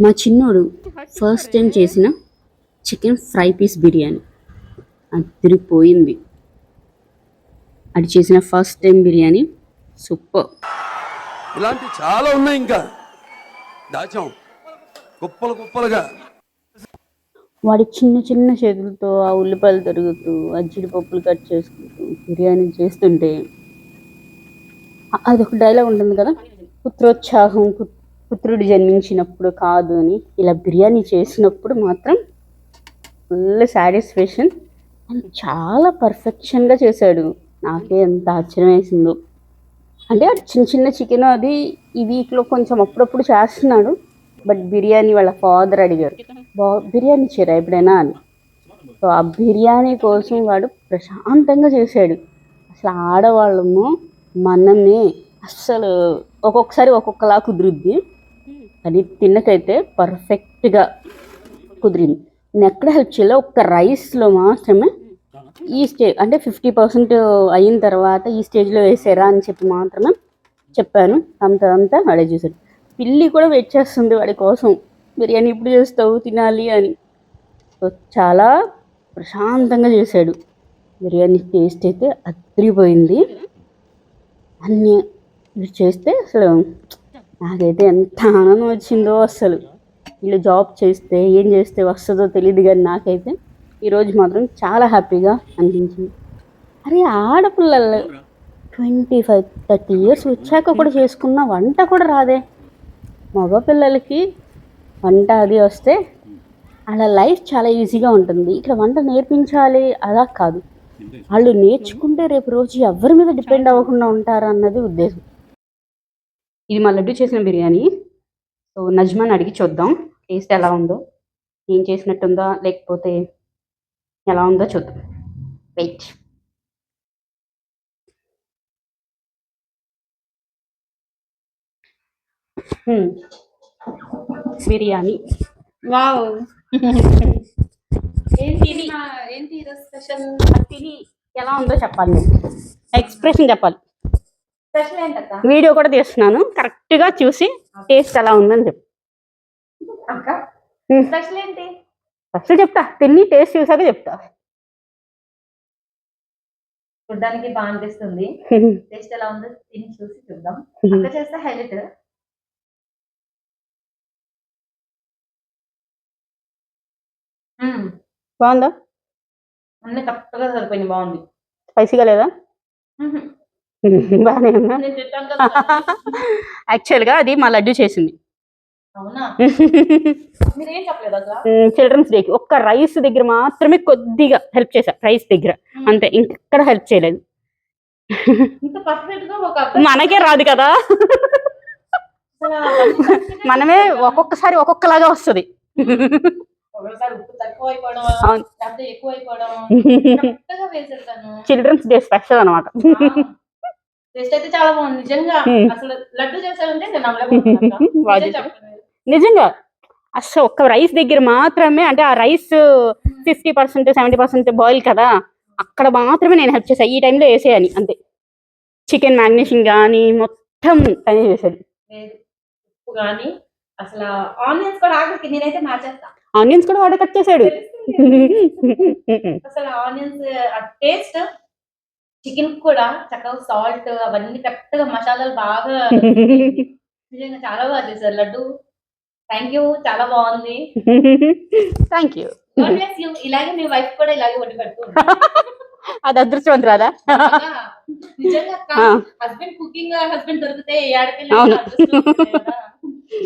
మా చిన్నోడు first time చేసిన చికెన్ ఫ్రై పీస్ బిర్యానీ. అదిరిపోయింది అది చేసిన ఫస్ట్ టైం బిర్యానీ సూపర్. ఇలాంటి చాలా ఉన్నాయి ఇంకా. దాచాం. కుప్పలు కుప్పలుగా. వాడి చిన్న చిన్న చేతులతో ఆ ఉల్లిపాయలు తరుగుతూ ఆ జీడిపప్పులు కట్ చేసుకుంటూ బిర్యానీ చేస్తుంటే అదొక డైలాగ్ ఉంటుంది కదా? పుత్రోత్సాహం పుత్రుడు జన్మించినప్పుడు కాదు అని ఇలా బిర్యానీ చేసినప్పుడు మాత్రం ఫుల్ సాటిస్ఫాక్షన్. అండ్ చాలా పర్ఫెక్షన్గా చేశాడు. నాకే ఎంత ఆశ్చర్యం వేసిందో అంటే చిన్న చిన్న చికెన్ అది ఈ వీక్లో కొంచెం అప్పుడప్పుడు చేస్తున్నాడు. బట్ బిర్యానీ వాళ్ళ ఫాదర్ అడిగారు బా బిర్యానీ చేయరా ఎప్పుడైనా? అని. సో ఆ బిర్యానీ కోసం వాడు ప్రశాంతంగా చేశాడు. అసలు ఆడవాళ్ళము మనమే అస్సలు ఒక్కొక్కసారి ఒక్కొక్కలా కుదురుద్ది. అది తిన్నకైతే పర్ఫెక్ట్గా కుదిరింది. నేను ఎక్కడ హెల్ప్ చేయాలో ఒక్క రైస్లో మాత్రమే ఈ స్టేజ్ అంటే ఫిఫ్టీ పర్సెంట్ అయిన తర్వాత ఈ స్టేజ్లో వేసారా అని చెప్పి మాత్రమే చెప్పాను. అంత అంతా వాడే చూసాడు పిల్లి కూడా వెయిట్ చేస్తుంది వాడి కోసం. బిర్యానీ ఇప్పుడు చేస్తావు తినాలి అని. చాలా ప్రశాంతంగా చేశాడు. బిర్యానీ టేస్ట్ అయితే అదిరిపోయింది. అన్నీ చేస్తే అసలు నాకైతే ఎంత ఆనందం వచ్చిందో అసలు. వీళ్ళు జాబ్ చేస్తే ఏం చేస్తే వస్తుందో తెలియదు కానీ నాకైతే ఈరోజు మాత్రం చాలా హ్యాపీగా అనిపించింది. అరే ఆడపిల్లలు ట్వంటీ ఫైవ్ థర్టీ ఇయర్స్ వచ్చాక కూడా చేసుకున్న వంట కూడా రాదే. మగపిల్లలకి వంట అది వస్తే అలా లైఫ్ చాలా ఈజీగా ఉంటుంది. ఇక్కడ వంట నేర్పించాలి అలా కాదు. వాళ్ళు నేర్చుకుంటే రేపు రోజు ఎవరి మీద డిపెండ్ అవ్వకుండా ఉంటారు అన్నది ఉద్దేశం. ఇది మా లడ్డు చేసిన బిర్యానీ. సో నజ్మాన్ అడిగి చూద్దాం. టేస్ట్ ఎలా ఉందో ఏం చేసినట్టుందా లేకపోతే ఎలా ఉందో చూద్దాం. వెయిట్. బిర్యానీ. వావ్. ఏంటి? ఏంటి స్పెషల్? తిని ఎలా ఉందో చెప్పాలి ఎక్స్ప్రెషన్ చెప్పాలి. వీడియో కూడా తీస్తున్నాను. కరెక్ట్గా చూసి టేస్ట్ ఎలా ఉందని చెప్పు. ఫస్ట్ చెప్తా. తిని టేస్ట్ చూసాక చెప్తా. చూడ్డానికి బాగా అనిపిస్తుంది. టేస్ట్ ఎలా ఉందో తిని చూసి చూద్దాం. అక్క చేస్తే హైలైట్ బాగుందా? అన్ని కరెక్ట్గా సరిపోయింది బాగుంది. స్పైసీగా లేదా? కదా యాక్చువల్గా అది మా లడ్డు చేసింది. చిల్డ్రన్స్ డేకి ఒక్క రైస్ దగ్గర మాత్రమే కొద్దిగా హెల్ప్ చేశా రైస్ దగ్గర. అంతే ఇంకెక్కడ హెల్ప్ చేయలేదు. మనకే రాదు కదా. మనమే ఒక్కొక్కసారి ఒక్కొక్కలాగా వస్తుంది. చిల్డ్రన్స్ డే స్పెషల్ అనమాట టేస్ట్ అయితే చాలా బాగుంది. నిజంగా. అసలు లడ్డు చేశారంటే నేను. నిజంగా అసలు ఒక్క రైస్ దగ్గర మాత్రమే అంటే ఆ rice fifty percent seventy percent boil కదా అక్కడ మాత్రమే నేను హెల్ప్ చేశాను ఈ టైంలో వేసేయని అంతే. చికెన్ మ్యాగ్నేషన్ కానీ మొత్తం తనే కానీ అసలు ఆనియన్స్ కూడా ఆఖరికి నేనైతే మార్చేస్తా ఆనియన్స్ కూడా వాడు కట్ చేశాడు. అసలు ఆనియన్స్ టేస్ట్ చికెన్ కూడా చక్కగా సాల్ట్ అవన్నీ కరెక్ట్గా మసాలాలు బాగా నిజంగా చాలా బాగా చేశారు. లడ్డు. థ్యాంక్ యూ చాలా బాగుంది. Thank you. ఇలాగే మీ వైఫ్ కూడా ఇలాగే వండి పెడుతూ అది అదృష్టవంతురాదా నిజంగా. హస్బెండ్ కుకింగ్ హస్బెండ్ దొరికితే. ఆడపిల్ల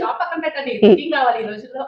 జాబ్ పక్కన పెట్టండి. కుకింగ్ రావాలి ఈ రోజుల్లో.